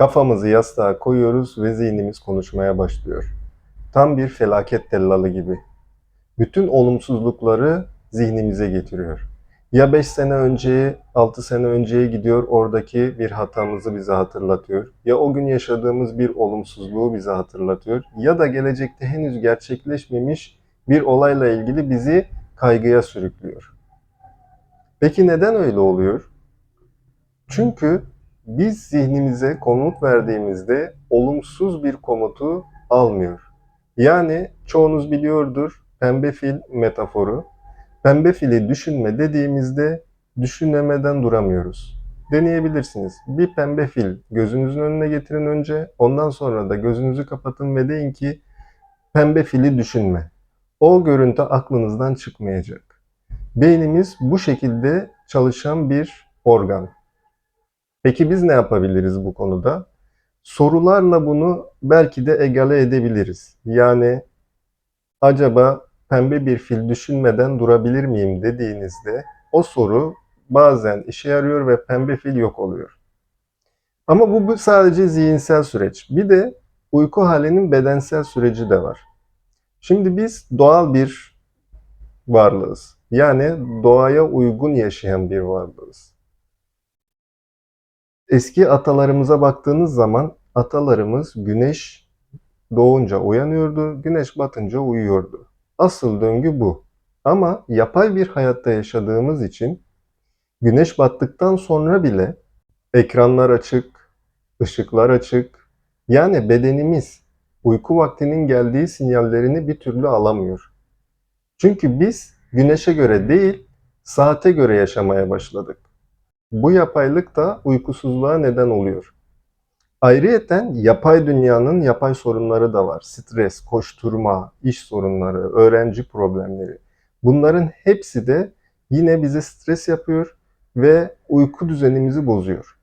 Kafamızı yastığa koyuyoruz ve zihnimiz konuşmaya başlıyor. Tam bir felaket tellalı gibi. Bütün olumsuzlukları zihnimize getiriyor. Ya 5 sene önceye, 6 sene önceye gidiyor, oradaki bir hatamızı bize hatırlatıyor. Ya o gün yaşadığımız bir olumsuzluğu bize hatırlatıyor. Ya da gelecekte henüz gerçekleşmemiş bir olayla ilgili bizi kaygıya sürüklüyor. Peki neden öyle oluyor? Çünkü biz zihnimize komut verdiğimizde olumsuz bir komutu almıyor. Yani çoğunuz biliyordur pembe fil metaforu. Pembe fili düşünme dediğimizde düşünemeden duramıyoruz. Deneyebilirsiniz. Bir pembe fil gözünüzün önüne getirin önce. Ondan sonra da gözünüzü kapatın ve deyin ki pembe fili düşünme. O görüntü aklınızdan çıkmayacak. Beynimiz bu şekilde çalışan bir organ. Peki biz ne yapabiliriz bu konuda? Sorularla bunu belki de egale edebiliriz. Yani acaba pembe bir fil düşünmeden durabilir miyim dediğinizde o soru bazen işe yarıyor ve pembe fil yok oluyor. Ama bu, sadece zihinsel süreç. Bir de uyku halinin bedensel süreci de var. Şimdi biz doğal bir varlığız. Yani doğaya uygun yaşayan bir varlığız. Eski atalarımıza baktığınız zaman atalarımız güneş doğunca uyanıyordu, güneş batınca uyuyordu. Asıl döngü bu. Ama yapay bir hayatta yaşadığımız için güneş battıktan sonra bile ekranlar açık, ışıklar açık. Yani bedenimiz uyku vaktinin geldiği sinyallerini bir türlü alamıyor. Çünkü biz güneşe göre değil, saate göre yaşamaya başladık. Bu yapaylık da uykusuzluğa neden oluyor. Ayrıyeten yapay dünyanın yapay sorunları da var. Stres, koşturma, iş sorunları, öğrenci problemleri. Bunların hepsi de yine bize stres yapıyor ve uyku düzenimizi bozuyor.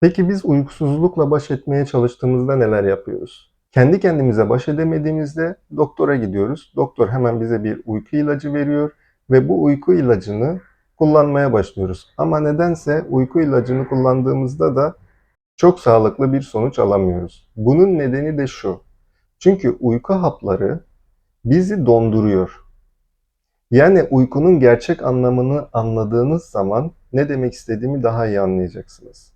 Peki biz uykusuzlukla baş etmeye çalıştığımızda neler yapıyoruz? Kendi kendimize baş edemediğimizde doktora gidiyoruz. Doktor hemen bize bir uyku ilacı veriyor ve bu uyku ilacını kullanmaya başlıyoruz. Ama nedense uyku ilacını kullandığımızda da çok sağlıklı bir sonuç alamıyoruz. Bunun nedeni de şu. Çünkü uyku hapları bizi donduruyor. Yani uykunun gerçek anlamını anladığınız zaman ne demek istediğimi daha iyi anlayacaksınız.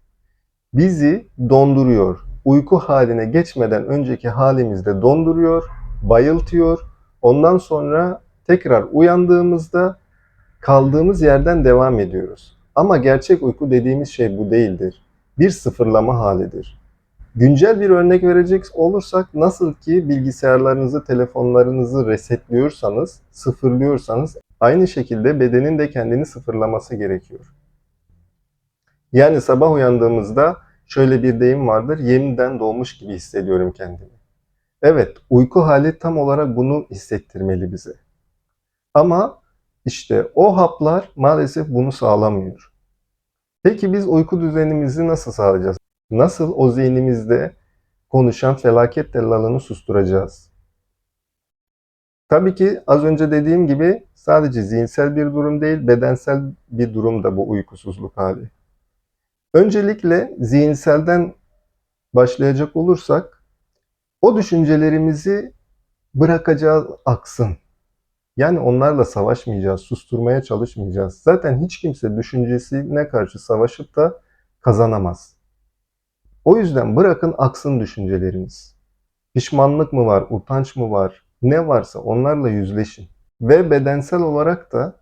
Bizi donduruyor. Uyku haline geçmeden önceki halimizde donduruyor, bayıltıyor. Ondan sonra tekrar uyandığımızda kaldığımız yerden devam ediyoruz. Ama gerçek uyku dediğimiz şey bu değildir. Bir sıfırlama halidir. Güncel bir örnek verecek olursak nasıl ki bilgisayarlarınızı, telefonlarınızı resetliyorsanız, sıfırlıyorsanız aynı şekilde bedenin de kendini sıfırlaması gerekiyor. Yani sabah uyandığımızda şöyle bir deyim vardır, yeniden doğmuş gibi hissediyorum kendimi. Evet, uyku hali tam olarak bunu hissettirmeli bize. Ama işte o haplar maalesef bunu sağlamıyor. Peki biz uyku düzenimizi nasıl sağlayacağız? Nasıl o zihnimizde konuşan felaket tellalını susturacağız? Tabii ki az önce dediğim gibi sadece zihinsel bir durum değil, bedensel bir durum da bu uykusuzluk hali. Öncelikle zihinselden başlayacak olursak o düşüncelerimizi bırakacağız aksın. Yani onlarla savaşmayacağız, susturmaya çalışmayacağız. Zaten hiç kimse düşüncesine karşı savaşıp da kazanamaz. O yüzden bırakın aksın düşünceleriniz. Pişmanlık mı var, utanç mı var, ne varsa onlarla yüzleşin. Ve bedensel olarak da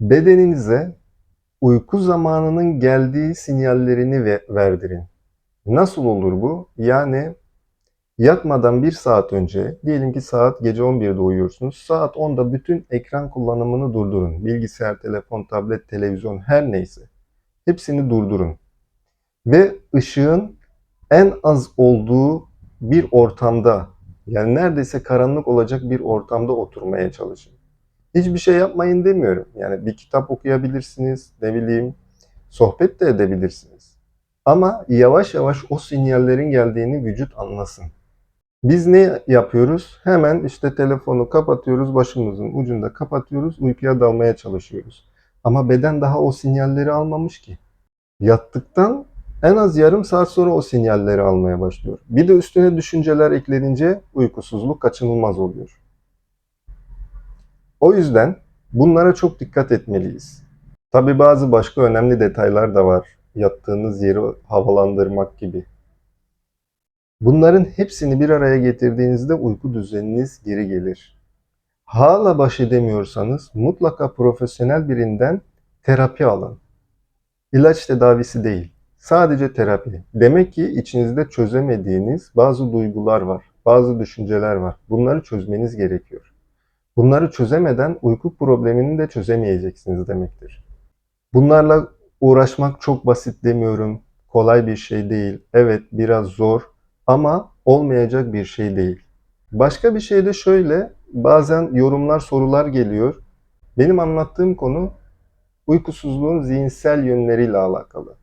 bedeninize uyku zamanının geldiği sinyallerini ve- verdirin. Nasıl olur bu? Yani Yatmadan bir saat önce, diyelim ki saat gece 11'de uyuyorsunuz. Saat 10'da bütün ekran kullanımını durdurun. Bilgisayar, telefon, tablet, televizyon her neyse. Hepsini durdurun. Ve ışığın en az olduğu bir ortamda, yani neredeyse karanlık olacak bir ortamda oturmaya çalışın. Hiçbir şey yapmayın demiyorum. Yani bir kitap okuyabilirsiniz, ne bileyim, sohbet de edebilirsiniz. Ama yavaş yavaş o sinyallerin geldiğini vücut anlasın. Biz ne yapıyoruz? Hemen işte telefonu kapatıyoruz, başımızın ucunda kapatıyoruz, uykuya dalmaya çalışıyoruz. Ama beden daha o sinyalleri almamış ki. Yattıktan En az yarım saat sonra o sinyalleri almaya başlıyor. Bir de üstüne düşünceler eklenince uykusuzluk kaçınılmaz oluyor. O yüzden bunlara çok dikkat etmeliyiz. Tabi bazı başka önemli detaylar da var. Yattığınız yeri havalandırmak gibi. Bunların hepsini bir araya getirdiğinizde uyku düzeniniz geri gelir. Hala baş edemiyorsanız mutlaka profesyonel birinden terapi alın. İlaç tedavisi değil, sadece terapi. Demek ki içinizde çözemediğiniz bazı duygular var, bazı düşünceler var. Bunları çözmeniz gerekiyor. Bunları çözemeden uyku problemini de çözemeyeceksiniz demektir. Bunlarla uğraşmak çok basit demiyorum. Kolay bir şey değil. Evet biraz zor ama olmayacak bir şey değil. Başka bir şey de şöyle, bazen yorumlar, sorular geliyor. Benim anlattığım konu uykusuzluğun zihinsel yönleriyle alakalı.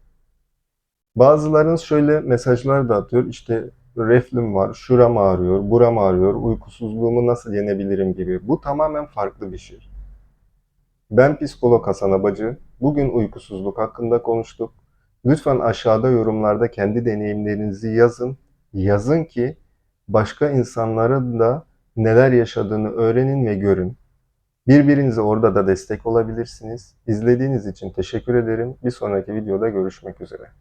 Bazılarınız şöyle mesajlar da atıyor. İşte reflüm var, şuram ağrıyor, buram ağrıyor, uykusuzluğumu nasıl yenebilirim gibi. Bu tamamen farklı bir şey. Ben psikolog Hasan Abacı. Bugün uykusuzluk hakkında konuştuk. Lütfen aşağıda yorumlarda kendi deneyimlerinizi yazın. Yazın ki başka insanların da neler yaşadığını öğrenin ve görün. Birbirinize orada da destek olabilirsiniz. İzlediğiniz için teşekkür ederim. Bir sonraki videoda görüşmek üzere.